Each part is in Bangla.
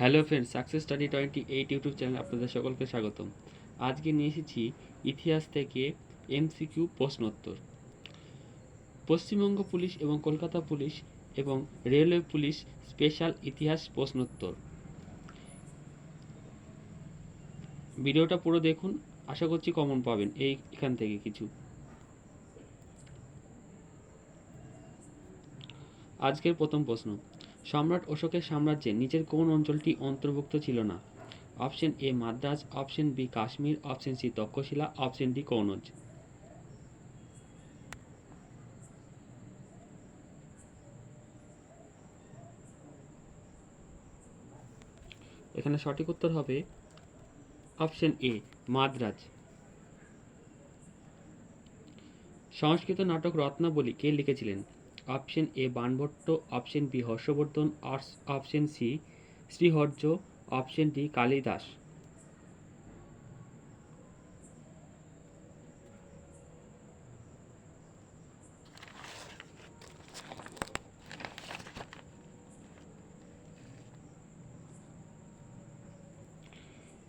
Hello friend success study twenty eight YouTube channel আপনাদের সকলকে স্বাগতম। আজকে নিয়ে এসেছি ইতিহাস থেকে এমসিকিউ প্রশ্নোত্তর। পশ্চিমবঙ্গ পুলিশ এবং কলকাতা পুলিশ এবং রেলওয়ে পুলিশ স্পেশাল ইতিহাস প্রশ্নোত্তর। ভিডিওটা পুরো দেখুন, আশা করছি কমন পাবেন এই এখান থেকে কিছু। আজকের প্রথম প্রশ্ন সম্রাট অশোকের সাম্রাজ্যে নিচের কোন অঞ্চলটি অন্তর্ভুক্ত ছিল না। Option A Madras, option B Kashmir, option C Taxila, option D Kannauj. এখানে সঠিক উত্তর হবে অপশন এ, মাদ্রাজ। সংস্কৃত নাটক রত্নাবলী কে লিখেছিলেন? Option A Banabhatta, option B Harshavardhan arts option C Sriharsha, option D Kalidas.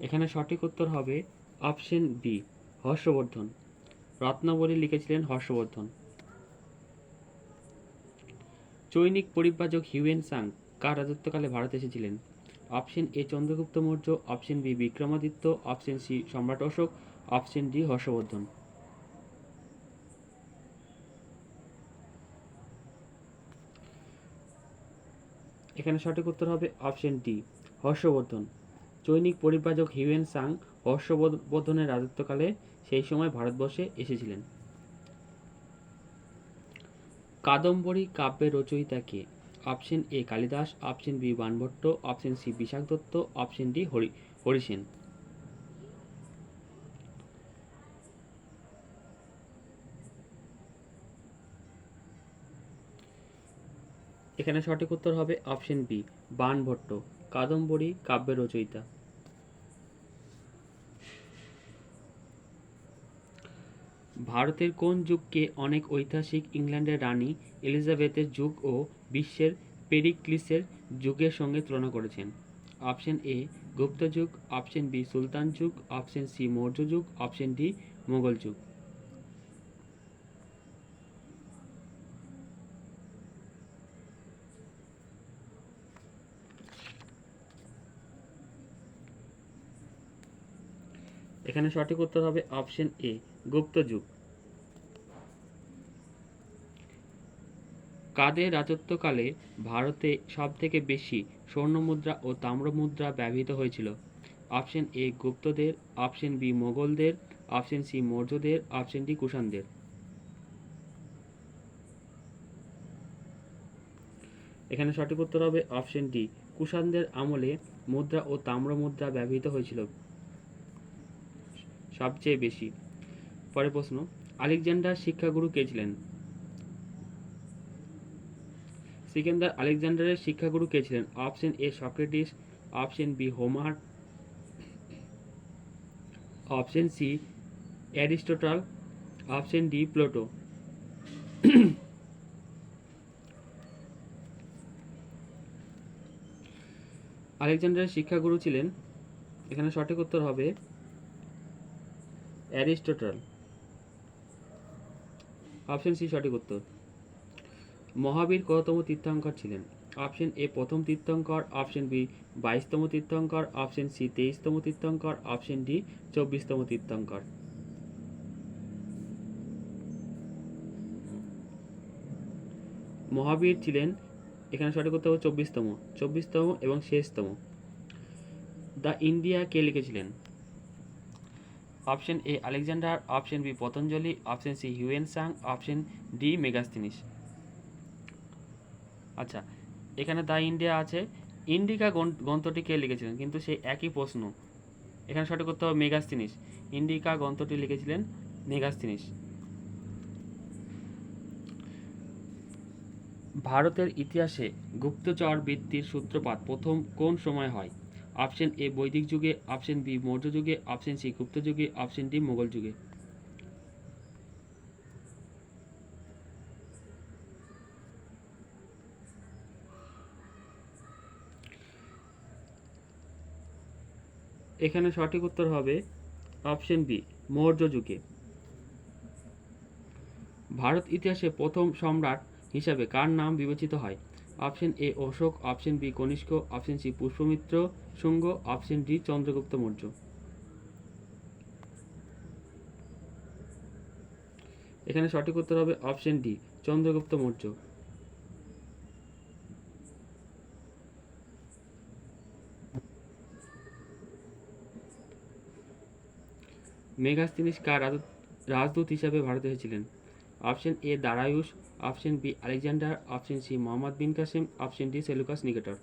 এখানে সঠিক উত্তর হবে অপশন বি, হর্ষবর্ধন। রত্নাবলী লিখেছিলেন হর্ষবর্ধন। চৈনিক পরিব্রাজক হিউয়েন সাং কার রাজত্বকালে ভারত এসেছিলেন? Option A Chandragupta Maurya, option B Vikramaditya, option C সম্রাট অশোক, অপশন ডি হর্ষবর্ধন। এখানে সঠিক উত্তর হবে অপশন ডি, হর্ষবর্ধন। চৈনিক পরিব্রাজক হিউয়েন সাং হর্ষবর্ধনের রাজত্বকালে সেই সময় ভারতবর্ষে এসেছিলেন। কাদম্বরী কাব্যের রচয়িতা কে? Option A Kalidas, option B Banabhatta option C Vishakha Datta, option D Hari Harisen এখানে সঠিক উত্তর হবে অপশন বি বাণভট্ট কাদম্বরী কাব্যের রচয়িতা। ভারতের কোন যুগকে অনেক ঐতিহাসিক ইংল্যান্ডের রানী এলিজাবেথের যুগ ও বিশ্বের পেরিক্লিসের যুগের সঙ্গে তুলনা করেছেন? অপশন এ, গুপ্ত যুগ, অপশন বি, সুলতান যুগ, অপশন সি, মৌর্য যুগ, অপশন ডি, মোগল যুগ। এখানে সঠিক উত্তর হবে অপশন এ, গুপ্ত যুগ। কাদের রাজত্বকালে ভারতে সবথেকে বেশি স্বর্ণমুদ্রা ও তাম্রমুদ্রা ব্যবহৃত হয়েছিল? অপশন এ গুপ্তদের, অপশন বি মোগলদের, অপশন সি মৌর্যদের, অপশন ডি কুষাণদের। এখানে সঠিক উত্তর হবে অপশন ডি, কুষাণদের আমলে মুদ্রা ও তাম্রমুদ্রা ব্যবহৃত হয়েছিল। সবচেয়ে বেশি। পরের প্রশ্ন, আলেকজান্ডার শিক্ষাগুরু কে ছিলেন? সিকেন্দার আলেকজান্ডারের শিক্ষাগুরু কে ছিলেন? Option A Socrates, option B Homer, option C Aristotle, option D Plato. আলেকজান্ডারের শিক্ষাগুরু ছিলেন, এখানে সঠিক উত্তর হবে অ্যারিস্টোটল। অপশন সি সঠিক উত্তর। মহাবীর কততম তীর্থঙ্কর ছিলেন? অপশন এ, প্রথম তীর্থঙ্কর। অপশন বি, বাইশতম তীর্থঙ্কর। অপশন সি, তেইশতম তীর্থঙ্কর। অপশন ডি, চব্বিশতম তীর্থঙ্কর। মহাবীর ছিলেন, এখানে সঠিক উত্তর হবে চব্বিশতম। চব্বিশতম এবং শেষতম। দ্য ইন্ডিয়া কে লিখেছিলেন? Option A, Alexander. Option B, Patanjali. Option C, Hiuen Tsang. Option D, Megasthenes. আচ্ছা এখানে দ্য ইন্ডিয়া আছে। ইন্ডিকা গ্রন্থটি কে লিখেছিলেন? কিন্তু সেই একই প্রশ্ন। এখানে সঠিক করতে হবে মেগাস্তিনিস ইন্ডিকা গ্রন্থটি লিখেছিলেন মেগাস্তিনিস ভারতের ইতিহাসে গুপ্তচর বৃত্তির সূত্রপাত প্রথম কোন সময় হয়? অপশন এ বৈদিক যুগে, অপশন বি মৌর্য যুগে, অপশন সি গুপ্ত যুগে, অপশন ডি মোগল যুগে। এখানে সঠিক উত্তর হবে অপশন বি, মৌর্য যুগে। ভারত ইতিহাসে প্রথম সম্রাট হিসাবে কার নাম বিবেচিত হয়? Option A, Ashoka, option B, Kanishka, option C, Pushyamitra Shunga, option D, Chandragupta Maurya. এখানে সঠিক উত্তর হবে option D, Chandragupta Maurya. Megasthenes কার রাজদূত হিসাবে ভারতে এসেছিলেন। Option A Darius, option B Alexander, option C Muhammad bin Qasim, option D Seleucus Nicator.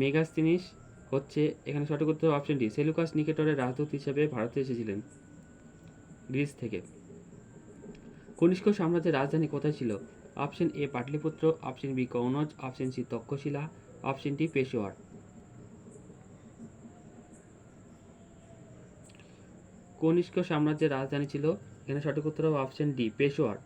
Megasthenes হচ্ছে এখানে সঠিক উত্তর অপশন ডি, সেলুকাস নিকেটরের রাজদূত হিসেবে ভারতে এসেছিলেন গ্রিস থেকে। কনিষ্ক সাম্রাজ্যের রাজধানী কোথায় ছিল? Option A Pataliputra, option B Kannauj, option C Taxila, option D Peshawar. Kanishka সাম্রাজ্যের রাজধানী ছিল। এখানে সঠিক উত্তর হবে অপশন ডি পেশোয়ার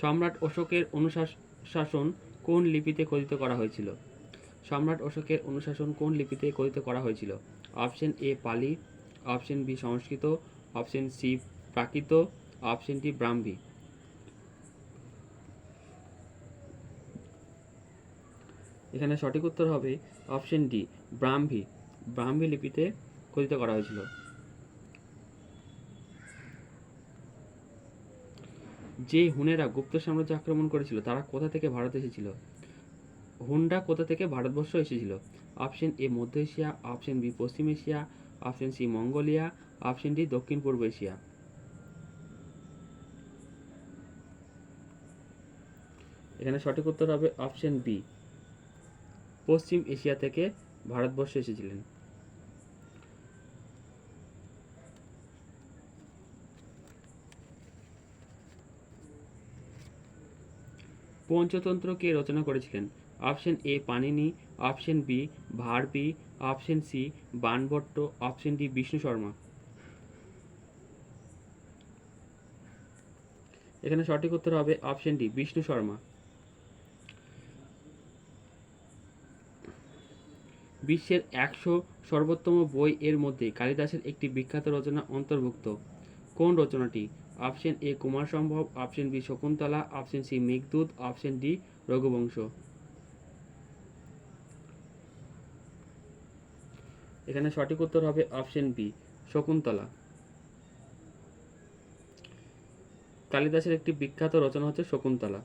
সম্রাট অশোকের অনুশাসন কোন লিপিতে খোদিত করা হয়েছিল? সম্রাট অশোকের অনুশাসন কোন লিপিতে খোদিত করা হয়েছিল? Option A Pali. Option B Sanskrit. Option C Prakrit. Option D Brahmi. এখানে সঠিক উত্তর হবে অপশন ডি, ব্রাহ্মী। ব্রাহ্মী লিপিতে খোদিত করা হয়েছিল। যে হুনেরা গুপ্ত সাম্রাজ্য আক্রমণ করেছিল, তারা কোথা থেকে ভারত এসেছিল? হুন্ডা কোথা থেকে ভারতবর্ষ এসেছিল? অপশন এ, মধ্য এশিয়া, অপশন বি, পশ্চিম Asia, option C, Mongolia, option D, দক্ষিণ পূর্ব এশিয়া। এখানে সঠিক উত্তর হবে অপশন বি পশ্চিম এশিয়া থেকে ভারতবর্ষে এসেছিলেন। পঞ্চতন্ত্র কে রচনা করেছিলেন? Option A Panini, option B Bharavi, option C Banabhatta, option D Vishnu Sharma. এখানে সঠিক উত্তর হবে অপশন ডি বিষ্ণু শর্মা। বিশ্বের একশো সর্বোত্তম বই এর মধ্যে কালিদাসের একটি বিখ্যাত রচনা অন্তর্ভুক্ত। কোন রচনাটি? Option A Kumarasambhava option B Shakuntala, option C Meghaduta, option D Raghuvamsha. এখানে সঠিক উত্তর হবে অপশন বি, শকুন্তলা। কালিদাসের একটি বিখ্যাত রচনা হচ্ছে শকুন্তলা।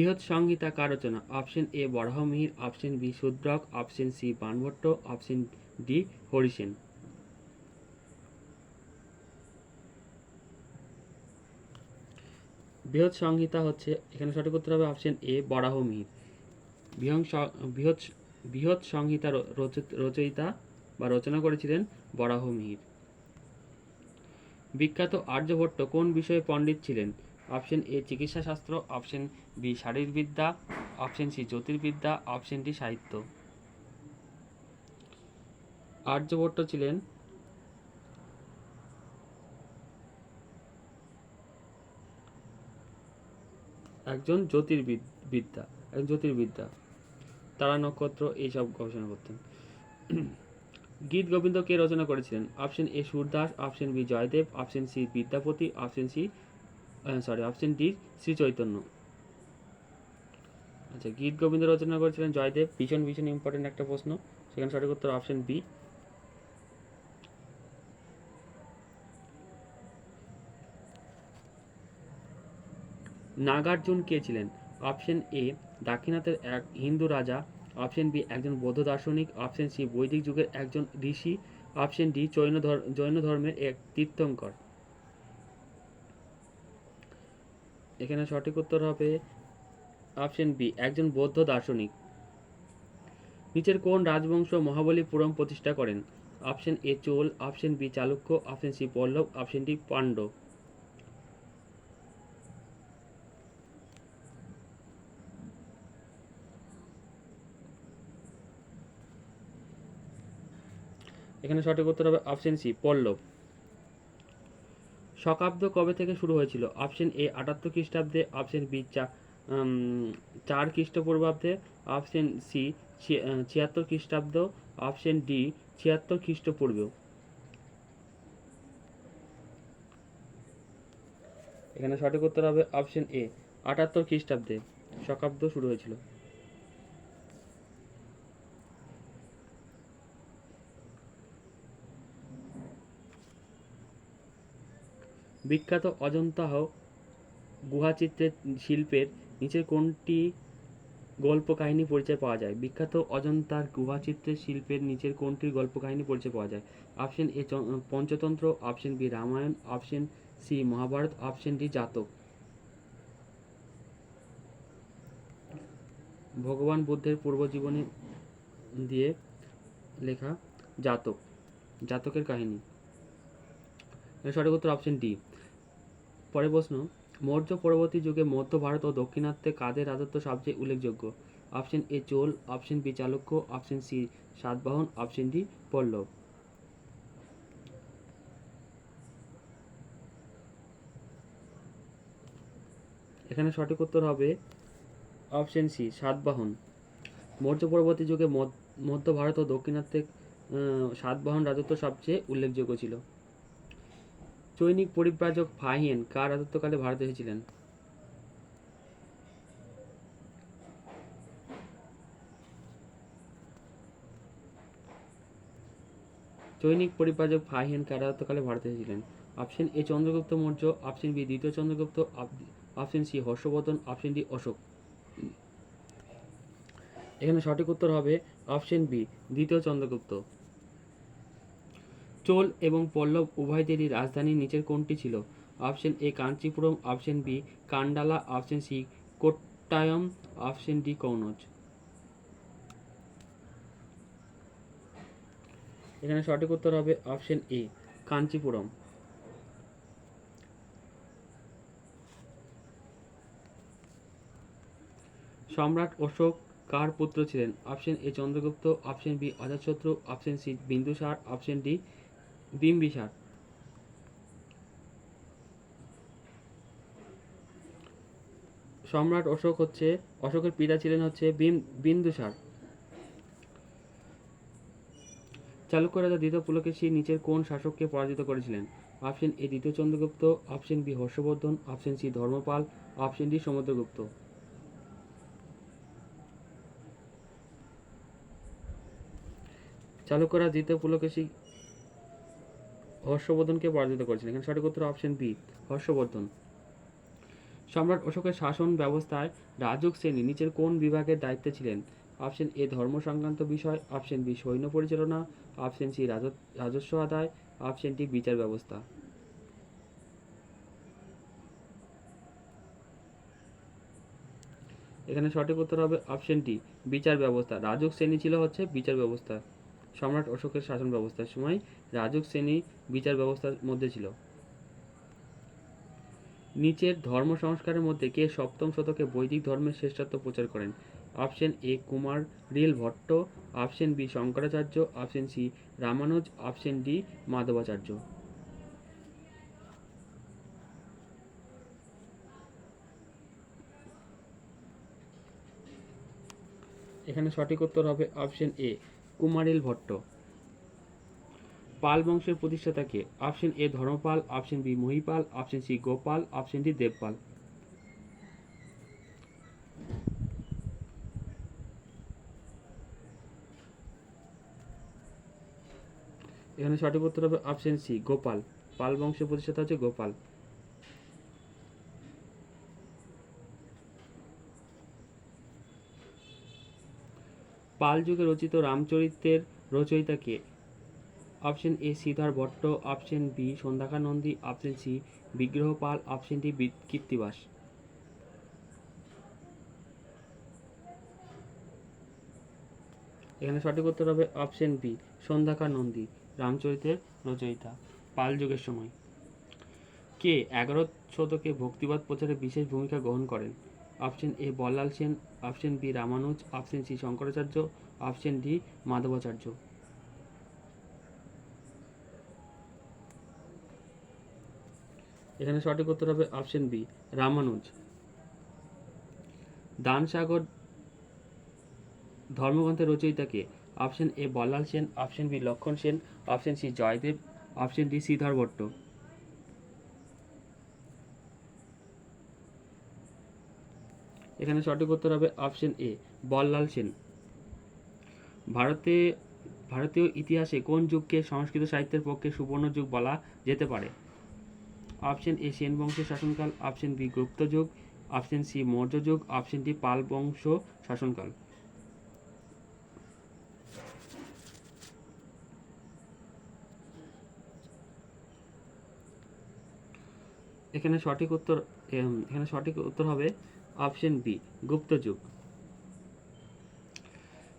বৃহৎ সংহিতা কার রচনা option A Varahamihira option B Shudraka option C Banabhatta option D Harisen. Brihat Samhita হচ্ছে, এখানে সঠিক উত্তর হবে অপশন এ বরাহমিহির বৃহৎ বৃহৎ সংহিতা রচ- রচয়িতা বা রচনা করেছিলেন বরাহমিহির বিখ্যাত আর্যভট্ট কোন বিষয়ে পণ্ডিত ছিলেন? অপশন এ চিকিৎসা শাস্ত্র, অপশন বি শারীরবিদ্যা, অপশন সি জ্যোতির্বিদ্যা, অপশন ডি সাহিত্য। আর্যভট্ট ছিলেন একজন জ্যোতির্বিদ বিদ্যা, একজন জ্যোতির্বিদ্যা। তারা নক্ষত্র এইসব গবেষণা করতেন। গীত গোবিন্দ কে রচনা করেছিলেন? Option A Surdas, option B Jayadev, option C Vidyapati, option C sorry option D Shri Chaitanya. আচ্ছা গীত গোবিন্দ রচনা করেছিলেন জয়দেব। ভীষণ ভীষণ ইম্পর্টেন্ট একটা প্রশ্ন। সেখানে সঠিক উত্তর অপশন বি নাগার্জুন কে ছিলেন? অপশন এ দাক্ষিণাত্যের এক হিন্দু রাজা। অপশন বি একজন বৌদ্ধ দার্শনিক। অপশন সি বৈদিক যুগের একজন ঋষি। অপশন ডি জৈন জৈন ধর্মের এক তীর্থঙ্কর। এখানে সঠিক উত্তর হবে অপশন বি, একজন বৌদ্ধ দার্শনিক। নিচের কোন রাজবংশ মহাবলীপুরম প্রতিষ্ঠা করেন? Option A, Chola, option B, Chalukya, option C, Pallava, option D Pandya এখানে সঠিক উত্তর হবে অপশন সি, পল্লব। শকাব্দ কবে থেকে শুরু হয়েছিল? অপশন এ, আটাত্তর খ্রিস্টাব্দে, অপশন বি, চা চার খ্রিস্টপূর্বাব্দে, অপশন সি ছিয়াত্তর খ্রিস্টাব্দ, অপশন ডি, ছিয়াত্তর খ্রিস্টপূর্বেও। এখানে সঠিক উত্তর হবে অপশন এ, আটাত্তর খ্রিস্টাব্দে, শকাব্দ শুরু হয়েছিল। বিখ্যাত অজন্তাহ গুহাচিত্রের শিল্পের নিচের কোনটি গল্প কাহিনী পরিচয় পাওয়া যায়। বিখ্যাত অজন্তার গুহাচিত্রের শিল্পের নিচের কোনটির গল্প কাহিনী পরিচয় পাওয়া যায়। Option A Panchatantra, option B Ramayana, option C Mahabharata, option D Jataka. ভগবান বুদ্ধের পূর্বজীবনী দিয়ে লেখা জাতক, জাতকের কাহিনী। সঠিক উত্তর অপশন ডি। পরের প্রশ্ন, মৌর্য পরবর্তী যুগে মধ্য ভারত ও দক্ষিণাত্যে কাদের রাজত্ব সবচেয়ে উল্লেখযোগ্য? Option A Chola, option B Chalukya, option C Satavahana, option D Pallava. এখানে সঠিক উত্তর হবে অপশন সি, সাতবাহন। মৌর্য পরবর্তী যুগে মধ্য- ভারত ও দক্ষিণাত্যে সাতবাহন রাজত্ব সবচেয়ে উল্লেখযোগ্য ছিল। চৈনিক পরিব্রাজক ফাহিয়েন কার রাজত্বকালে ভারতে এসেছিলেন? চৈনিক পরিব্রাজক ফাহিয়েন কার রাজত্বকালে ভারতে এসেছিলেন? Option A Chandragupta Maurya, option B দ্বিতীয় Chandragupta option C Harshavardhan, option D Ashok. এখানে সঠিক উত্তর হবে অপশন বি, দ্বিতীয় চন্দ্রগুপ্ত। চোল এবং পল্লব উভয়দেরই রাজধানীর নিচের কোনটি ছিল। Option A Kanchipuram, option B Kandala, option C Kottayam, option D Kannauj. এখানে সঠিক উত্তর হবে অপশন এ, কাঞ্চিপুরম। সম্রাট অশোক কার পুত্র ছিলেন? Option A Chandragupta, option B Ajatashatru option C Bindusara, option D Bimbisara Samrat Ashok হচ্ছে, অশোকের পিতা ছিলেন হচ্ছে বিম, বিন্দুসার। চালুক্য রাজা দ্বিতীয় পুলকেশী নিচের কোন শাসককে পরাজিত করেছিলেন? অপশন এ দ্বিতীয় Chandragupta, option B Harshavardhan, option C Dharmapala, option D Samudragupta. চালুক্যরা দ্বিতীয় পুলকেশী হর্ষবর্ধনকে পরাজিত করেছিলেন। এখানে সঠিক উত্তর অপশন বি হর্ষবর্ধন। সম্রাট অশোকের শাসন ব্যবস্থায় রাজক শ্রেণি নিচের কোন বিভাগের দায়িত্বে ছিলেন? অপশন এ ধর্ম সংক্রান্ত বিষয়। অপশন বি সৈন্য পরিচালনা। অপশন সি রাজস্ব আদায়। অপশন ডি বিচার ব্যবস্থা। এখানে সঠিক উত্তর হবে অপশন ডি বিচার ব্যবস্থা। রাজক শ্রেণি ছিল হচ্ছে বিচার ব্যবস্থা। সম্রাট অশোকের শাসন ব্যবস্থার সময় রাজক শ্রেণি বিচার ব্যবস্থার মধ্যে ছিল। নিচের ধর্ম সংস্কারের মধ্যে কে সপ্তম শতকে বৈদিক ধর্মের শ্রেষ্ঠত্ব প্রচার করেন? Option A Kumarila Bhatta, option B Shankaracharya, option C Ramanuja, option D Madhvacharya. এখানে সঠিক উত্তর হবে অপশন এ। কুমারিল ভট্ট। পাল বংশের প্রতিষ্ঠাতাকে option A Dharmapala option B Mahipala option C Gopala option D Devapala. এখানে সঠিক উত্তর হবে অপশন সি গোপাল। পাল বংশের প্রতিষ্ঠাতা হচ্ছে গোপাল। পাল যুগে রচিত রামচরিত্রের রচয়িতা কে? Option A Sridhar Bhatta, option B Sandhyakar Nandi option C Vigraha Pala, option D Krittibas. এখানে সঠিক উত্তর হবে অপশন বি সন্ধ্যাকা নন্দী রামচরিত্রের রচয়িতা, পাল যুগের সময়। কে? এগারো শতকে ভক্তিবাদ প্রচারে বিশেষ ভূমিকা গ্রহণ করেন। Option A Ballal Sen, option B Ramanuja, option C Shankaracharya, option D Madhvacharya. এখানে সঠিক উত্তর হবে অপশন বি, রামানুজ। দানসাগর ধর্মগ্রন্থের রচয়িতাকে option A Ballal Sen, option B Lakshman Sen, option C Jayadev, option D Sridhar Bhatta. এখানে সঠিক উত্তর হবে অপশন এ বল্লাল সেন। ভারতে, ভারতীয় ইতিহাসে কোন যুগকে সংস্কৃত সাহিত্যের পক্ষে সুবর্ণ যুগ বলা যেতে পারে? অপশন এ সেন বংশের শাসনকাল। অপশন বি গুপ্ত যুগ। অপশন সি মৌর্য যুগ। অপশন ডি পাল বংশ শাসনকাল। এখানে সঠিক উত্তর এখানে সঠিক উত্তর হবে অপশন বি, গুপ্ত যুগ।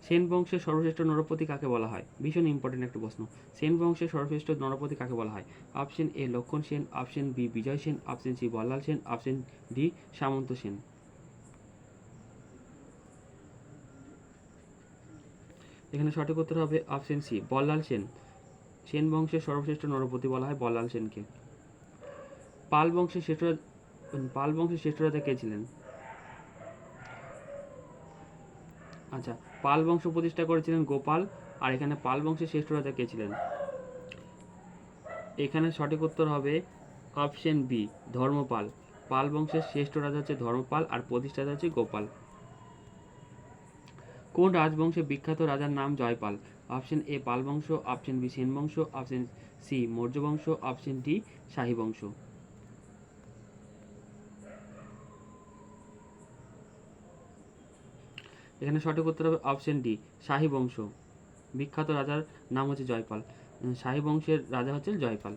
সেন বংশের সর্বশ্রেষ্ঠ নরপতি কাকে বলা হয়? ভীষণ ইম্পর্টেন্ট একটা প্রশ্ন। সেন বংশের সর্বশ্রেষ্ঠ নরপতি কাকে বলা হয়? Option A, Lakshman Sen, option B, Vijay Sen, option C, Ballal Sen, option D, Samanta Sen. এখানে সঠিক উত্তর হবে অপশন সি, বল্লাল সেন। সেন বংশের সর্বশ্রেষ্ঠ নরপতি বলা হয় বল্লাল সেনকে। পাল বংশের শ্রেষ্ঠ পাল বংশের শ্রেষ্ঠরাজা কে ছিলেন? আচ্ছা পাল বংশ প্রতিষ্ঠা করেছিলেন গোপাল, আর এখানে পাল বংশের শ্রেষ্ঠ রাজা কে ছিলেন? এখানে সঠিক উত্তর হবে অপশন বি, ধর্মপাল। পাল বংশের শ্রেষ্ঠ রাজা হচ্ছে ধর্মপাল, আর প্রতিষ্ঠাতা হচ্ছে গোপাল। কোন রাজবংশের বিখ্যাত রাজার নাম জয়পাল? অপশন এ, পাল বংশ, অপশন বি সেন বংশ অপশন সি মৌর্য বংশ অপশন ডি, শাহী বংশ। এখানে সঠিক উত্তর হবে অপশন ডি শাহী বংশ। বিখ্যাত রাজার নাম হচ্ছে জয়পাল। শাহী বংশের রাজা হচ্ছেন জয়পাল।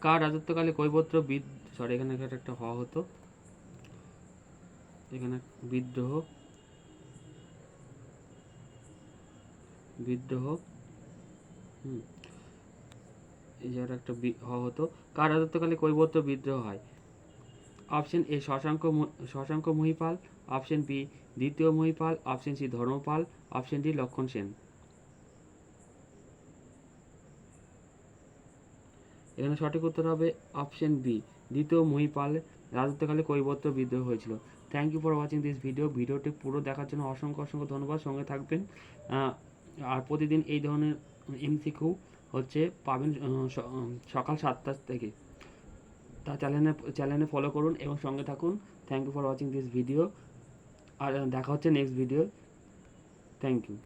কার রাজত্বকালে কৈবত্র বিদ সরি এখানে একটা হওয়া হতো। এখানে বিদ্রোহ। বিদ্রোহ। হুম। এই জায়গাটা একটা হওয়া হতো। কার রাজত্বকালে কৈবত্র বিদ্রোহ হয়? Option A Shashank Shashank Mahipala, option B দ্বিতীয় Mahipala, option C Dharmapala, option D Lakshman Sen. এখানে সঠিক উত্তর হবে অপশন বি, দ্বিতীয় মহিপাল, রাজত্বকালে কৈবত্য বিদ্রোহ হয়েছিল। Thank you for watching this video ভিডিওটি পুরো দেখার জন্য অসংখ্য অসংখ্য ধন্যবাদ। সঙ্গে থাকবেন। আর প্রতিদিন এই ধরনের এমসিকিউ হচ্ছে পাবেন সকাল সাতটা থেকে। তা চ্যানেলে চ্যানেলে ফলো করুন এবং সঙ্গে থাকুন। Thank you for watching this video আর, দেখা হচ্ছে নেক্সট ভিডিও থ্যাংক ইউ